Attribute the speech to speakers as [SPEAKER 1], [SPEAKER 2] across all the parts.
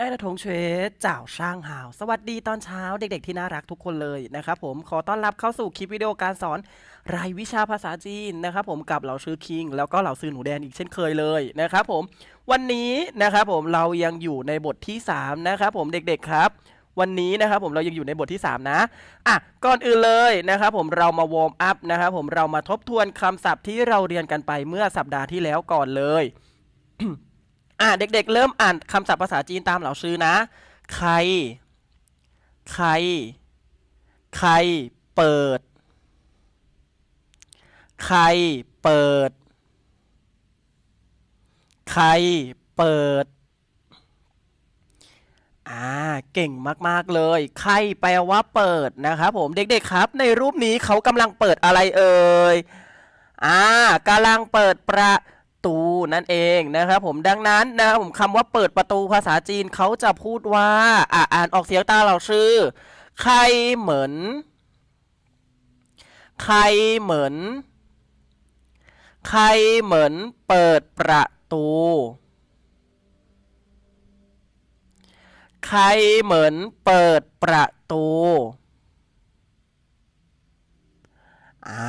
[SPEAKER 1] ไอ้นทงเชวเจ้าช่างหาว สวัสดีตอนเช้าเด็กๆที่น่ารักทุกคนเลยนะครับผมขอต้อนรับเข้าสู่คลิปวิดีโอการสอนรายวิชาภาษาจีนนะครับผมกับเหล่าชื่อคิง แล้วก็เหล่าซื้อหนูแดนอีกเช่นเคยเลยนะครับผมวันนี้นะครับผมเรายังอยู่ในบทที่สามนะครับผมเด็กๆครับ วันนี้นะครับผมเรายังอยู่ในบทที่ 3 นะอะก่อนอื่นเลยนะครับผมเรามาวอร์มอัพนะครับผมเรามาทบทวนคำศัพท์ที่เราเรียนกันไปเมื่อสัปดาห์ที่แล้วก่อนเลย อะเด็กๆ เริ่มอ่านคำศัพท์ภาษาจีนตามเหล่าซื้อนะ ใคร ใคร ใครเปิด ใครเปิด ใครเปิด อ่า เก่งมากๆเลย ใครแปลว่าเปิดนะครับผม เด็กๆครับ ในรูปนี้เขากำลังเปิดอะไรเอ่ย อ่ากำลังเปิดประ ตูนั่นเองนะครับผมดังนั้นนะครับผมคำว่าเปิดประตูภาษาจีนเขาจะพูดว่าอ่าอ่านออกเสียงตาเราชื่อใครเหมือนใครเหมือนใครเหมือนเปิดประตูใครเหมือนเปิดประตู อ่า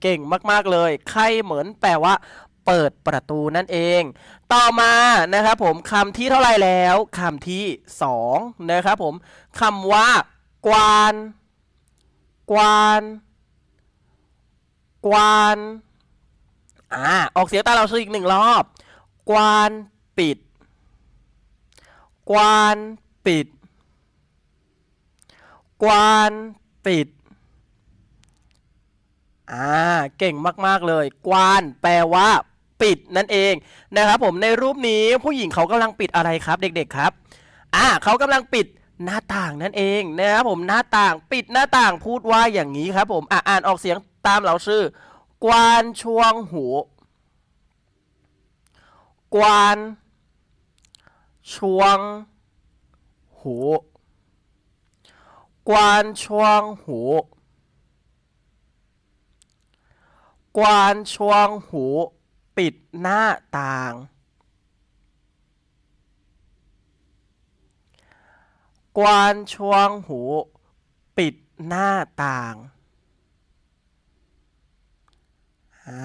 [SPEAKER 1] เก่งมาก ๆ เลย ใครเหมือนแปลว่า เปิดประตูนั่นเอง ต่อมานะครับผมคำที่เท่าไรแล้วคำที่สองนะครับผมคำว่ากวาน กวาน กวานอ่าออกเสียงตาเราชื่ออีกหนึ่งรอบ กวานปิด กวานปิด กวานปิดอ่าเก่งมาก ๆ เลย กวานแปลว่า ปิดนั่นเองนะครับผมในรูปนี้ผู้หญิงเขากำลังปิดอะไรครับเด็กๆครับอ่าเขากำลังปิดหน้าต่างนั่นเองนะครับผมหน้าต่างปิดหน้าต่างพูดว่าอย่างนี้ครับผมอ่าอ่านออกเสียงตามเราชื่อกวานชวงหู กวานชวงหูกวานชวงหูกวานชวงหู ปิดหน้าต่าง กวานชวงหู ปิดหน้าต่าง อ่า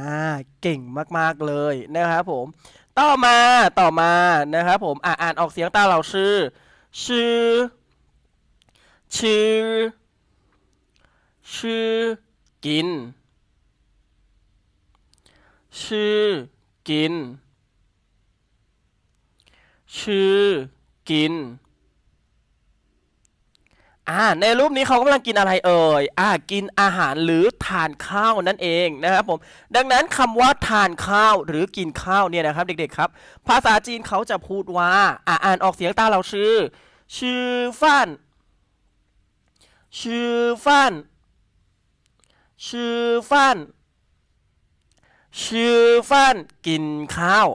[SPEAKER 1] เก่งมาก ๆ เลยนะครับผม ต่อมาต่อมานะครับผม อ่าอ่านออกเสียงตาเราชื่อ ชื่อ ชื่อ ชื่อ กิน ชื่อกิน ชื่อกิน อ่า ในรูปนี้เขากำลังกินอะไรเอ่ย อ่า กินอาหารหรือทานข้าวนั่นเองนะครับผม ดังนั้นคำว่าทานข้าวหรือกินข้าวเนี่ยนะครับ เด็กๆครับ ภาษาจีนเขาจะพูดว่า อ่าอ่านออกเสียงตามเราชื่อ ชื่อฟันชื่อฟันชื่อฟัน ชื่อฟันกินข้าว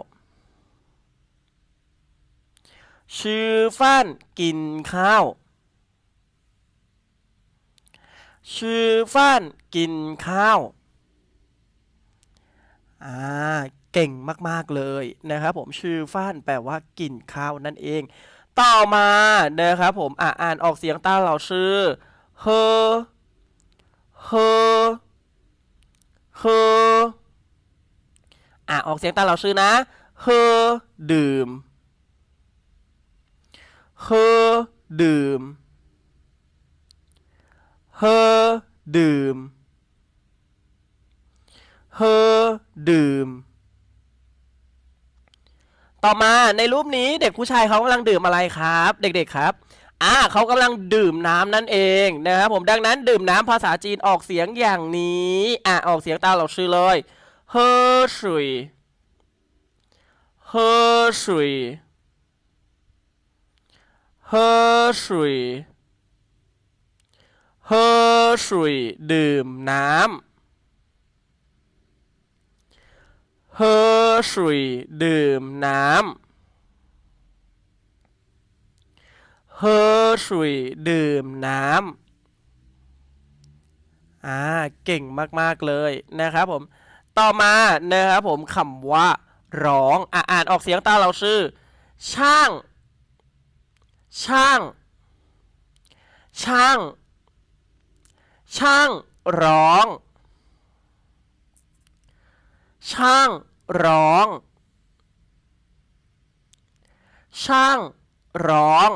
[SPEAKER 1] ชื่อฟันกินข้าว ชื่อฟันกินข้าว อ่า เก่งมาก ๆ เลยนะครับผม ชื่อฟ้านแปลว่ากินข้าวนั่นเอง ต่อมานะครับผม อ่าอ่านออกเสียงตาเราชื่อ เฮอเฮอเฮอ ออกเสียงตามเราชื่อนะเฮอดื่มเฮอดื่มเฮอดื่มเฮอดื่ม ต่อมาในรูปนี้เด็กผู้ชายเขากำลังดื่มอะไรครับ เด็กๆครับอ่าเขากำลังดื่มน้ำนั่นเองนะครับผมดังนั้นดื่มน้ำภาษาจีนออกเสียงอย่างนี้อ่าออกเสียงตามเราชื่อเลยเฮอสุย เฮอสุยเฮอสุยเฮอสุยดื่มน้ำเฮอสุยดื่มน้ำเฮอสุยดื่มน้ำอ่าเก่งมาก ๆ เลยนะครับผม ต่อมานะครับผมคำว่า ร้องอ่าอ่านออกเสียงตาเราชื่อ ช่าง ช่าง ช่าง ช่างร้อง ช่างร้อง ช่างร้อง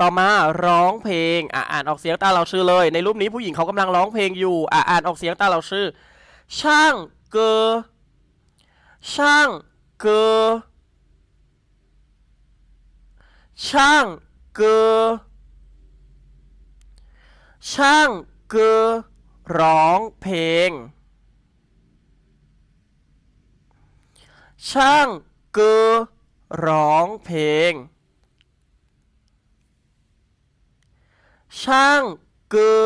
[SPEAKER 1] ต่อมาร้องเพลงอะอ่านออกเสียงตาเราชื่อเลย ในรูปนี้ผู้หญิงเขากำลังร้องเพลงอยู่อะอ่านออกเสียงตาเราชื่อ ช่าง เกอช่างเกอช่างเกอช่างเกอร้องเพลง ช่างเกอร้องเพลง ช่างเกอ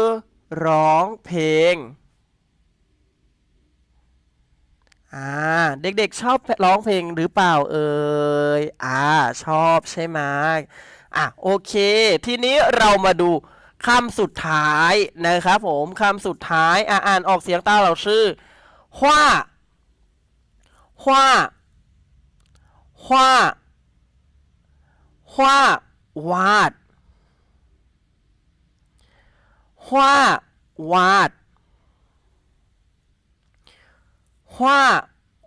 [SPEAKER 1] ร้องเพลง อ่าเด็กๆชอบร้องเพลงหรือเปล่าเอ่ยอ่าชอบใช่ไหมอะโอเค ทีนี้เรามาดูคำสุดท้ายนะครับผมคำสุดท้ายอ่านออกเสียงตาเราชื่อฮว่าฮว่าฮว่าฮว่าวาดฮว่าวาด 画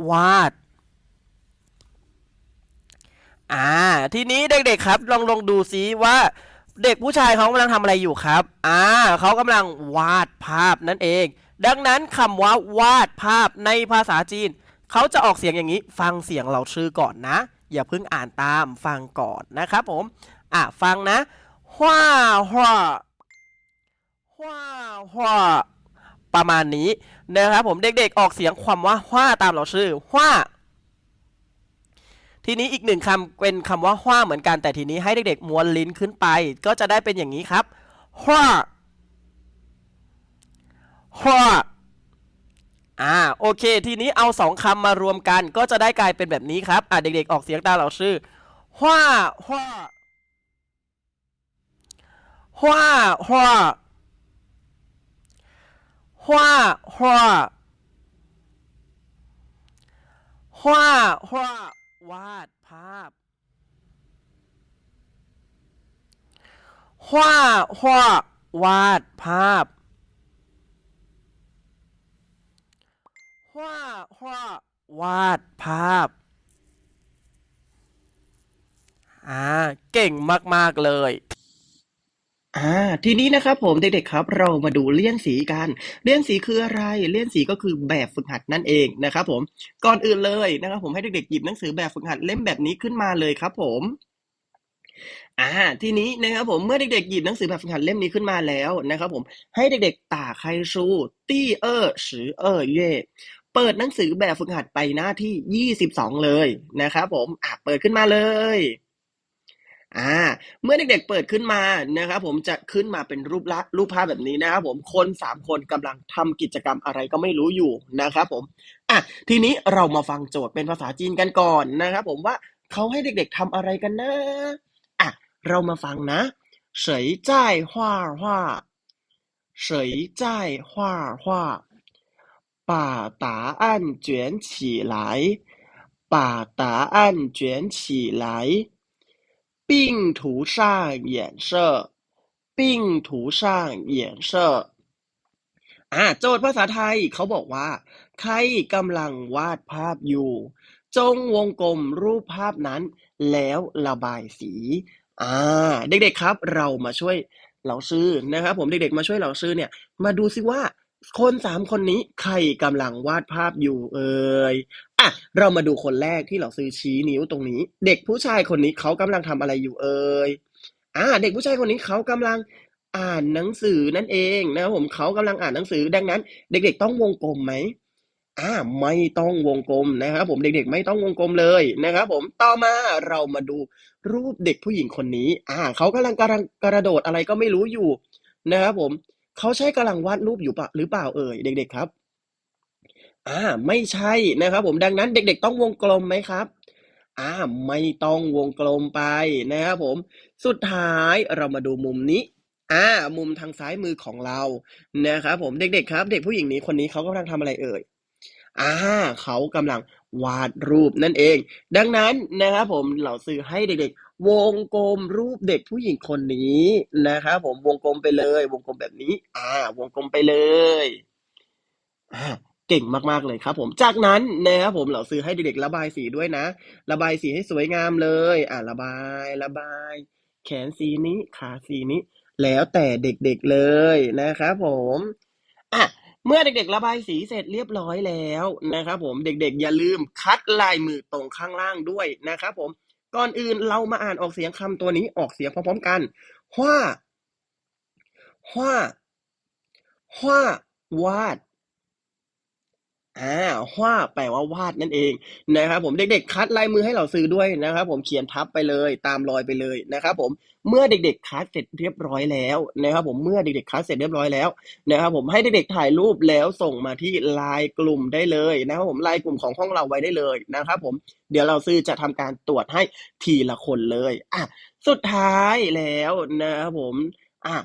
[SPEAKER 1] วาดอ่าทีนี้เด็กๆครับ ลองลองดูซิว่าเด็กผู้ชายเขากำลังทำอะไรอยู่ครับ อ่าเขากำลังวาดภาพนั่นเอง ดังนั้นคำว่าวาดภาพในภาษาจีน เขาจะออกเสียงอย่างนี้ ฟังเสียงเราชื่อก่อนนะ อย่าเพิ่งอ่านตามฟังก่อนนะครับผม อะฟังนะว่าว่าว่าว่า ประมาณนี้นะครับผมเด็กๆออกเสียงความว่าว่าตามเราชื่อว่าทีนี้อีกหนึ่งคำเป็นคำว่าว่าเหมือนกันแต่ทีนี้ให้เด็กๆม้วนลิ้นขึ้นไป ก็จะได้เป็นอย่างนี้ครับว่าว่าอ่าโอเค ทีนี้เอาสองคำมารวมกันก็จะได้กลายเป็นแบบนี้ครับอ่าเด็กๆออกเสียงตามเราชื่อว่าว่าว่าว่า ว่าว่าว่าว่าวาดภาพว่าว่าวาดภาพว่าว่าวาดภาพอ่าเก่งมาก ๆ เลย อ่าทีนี้นะครับผม เด็ก ๆ ครับ เรามาดูเลี่ยนสีกัน เลี่ยนสีคืออะไร เลี่ยนสีก็คือแบบฝึกหัดนั่นเองนะครับผม ก่อนอื่นเลยนะครับผม ให้เด็ก ๆ หยิบหนังสือแบบฝึกหัดเล่มแบบนี้ขึ้นมาเลยครับผมอ่าทีนี้นะครับผม เมื่อเด็ก ๆ หยิบหนังสือแบบฝึกหัดเล่มนี้ขึ้นมาแล้วนะครับผม ให้เด็ก ๆ ตาใครชู ตี้เออสือเออเย่ เปิดหนังสือแบบฝึกหัดไปหน้าที่ 22 เลยนะครับผมอะเปิดขึ้นมาเลย อ่า เมื่อเด็กๆเปิดขึ้นมานะครับผมจะขึ้นมาเป็นรูปละรูปภาพแบบนี้นะครับผมคนสามคนกำลังทำกิจกรรมอะไรก็ไม่รู้อยู่นะครับผมอ่ะทีนี้เรามาฟังโจทย์เป็นภาษาจีนกันก่อนนะครับผมว่าเขาให้เด็กๆทำอะไรกันนะอ่ะเรามาฟังนะ谁在画画谁在画画把答案卷起来把答案卷起来 并涂上颜色并涂上颜色อ่าโจทย์ภาษาไทยเขาบอกว่า ใครกำลังวาดภาพอยู่ จงวงกลมรูปภาพนั้น แล้วระบายสี อ่า เด็กๆครับ เรามาช่วยเหล่าซื้อนะครับ ผมเด็กๆมาช่วยเหล่าซื้อเนี่ย มาดูซิว่า คนสามคนนี้ใครกำลังวาดภาพอยู่เอ่ย อะ เรามาดูคนแรกที่เราซื้อชี้นิ้วตรงนี้ เด็กผู้ชายคนนี้เขากำลังทำอะไรอยู่เอ่ย อ่า เด็กผู้ชายคนนี้เขากำลังอ่านหนังสือนั่นเองนะครับผมเขากำลังอ่านหนังสือดังนั้น เด็กๆ ต้องวงกลมไหมอ่าไม่ต้องวงกลมนะครับผมเด็กๆ ไม่ต้องวงกลมเลยนะครับผมต่อมาเรามาดูรูปเด็กผู้หญิงคนนี้ อ่าเขากำลังกำลังกระโดดอะไรก็ไม่รู้อยู่นะครับผม เขาใช้กำลังวาดรูปอยู่ปะหรือเปล่าเอ่ยเด็ก ๆ ครับ อ่าไม่ใช่นะครับ ผมดังนั้นเด็ก ๆ ต้องวงกลมไหมครับอ่าไม่ต้องวงกลมไปนะครับผม สุดท้ายเรามาดูมุมนี้อ่ามุมทางซ้ายมือของเรานะครับผมเด็กๆครับ เด็กผู้หญิงนี้คนนี้เขากำลังทำอะไรเอ่ยอ่าเขากำลัง
[SPEAKER 2] วาดรูปนั่นเอง ดังนั้นนะครับผมเราซื้อให้เด็กๆ วงกลมรูปเด็กผู้หญิงคนนี้นะครับผมวงกลมไปเลย วงกลมแบบนี้ อ่า วงกลมไปเลยอ่าเก่งมากๆเลยครับผม จากนั้นนะครับผมเราซื้อให้เด็กๆระบายสีด้วยนะ ระบายสีให้สวยงามเลย อ่าระบายระบาย แขนสีนี้ขาสีนี้ แล้วแต่เด็กๆเลยนะครับผมอ เมื่อเด็กๆระบายสีเสร็จเรียบร้อยแล้วนะครับผมเด็กๆ อย่าลืมคัดลายมือตรงข้างล่างด้วยนะครับผมก่อนอื่นเรามาอ่านออกเสียงคำตัวนี้ออกเสียงพร้อมๆกันว่าว่าว่า วาด อ่าว่าแปลว่าวาดนั่นเองนะครับผมเด็กๆคัดลายมือให้เราซื้อด้วยนะครับผมเขียนทับไปเลยตามรอยไปเลยนะครับผมเมื่อเด็กๆคัดเสร็จเรียบร้อยแล้วนะครับผมเมื่อเด็กๆคัดเสร็จเรียบร้อยแล้วนะครับผมให้เด็กๆถ่ายรูปแล้วส่งมาที่ไลน์กลุ่มได้เลยนะครับผมไลน์กลุ่มของห้องเราไว้ได้เลยนะครับผมเดี๋ยวเราซื้อจะทำการตรวจให้ทีละคนเลยอะสุดท้ายแล้วนะครับผมอะ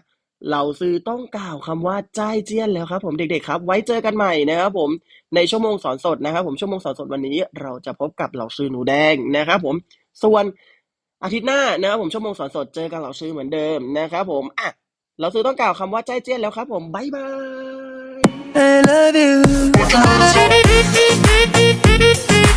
[SPEAKER 2] เราซื้อต้องกล่าวคำว่าจ้ายเจี้ยนแล้วครับ ผมเด็กๆครับ ไว้เจอกันใหม่นะครับผมในชั่วโมงสอนสดนะครับ ผมชั่วโมงสอนสดวันนี้ เราจะพบกับเหล่าซื้อหนูแดงนะครับ ผมส่วนอาทิตย์หน้านะครับผมชั่วโมงสอนสดเจอกันเหล่าซื้อเหมือนเดิมนะครับผมอะเราซื้อต้องกล่าวคำว่าจ้ายเจี้ยนแล้วครับ ผมบายบาย
[SPEAKER 3] I love you.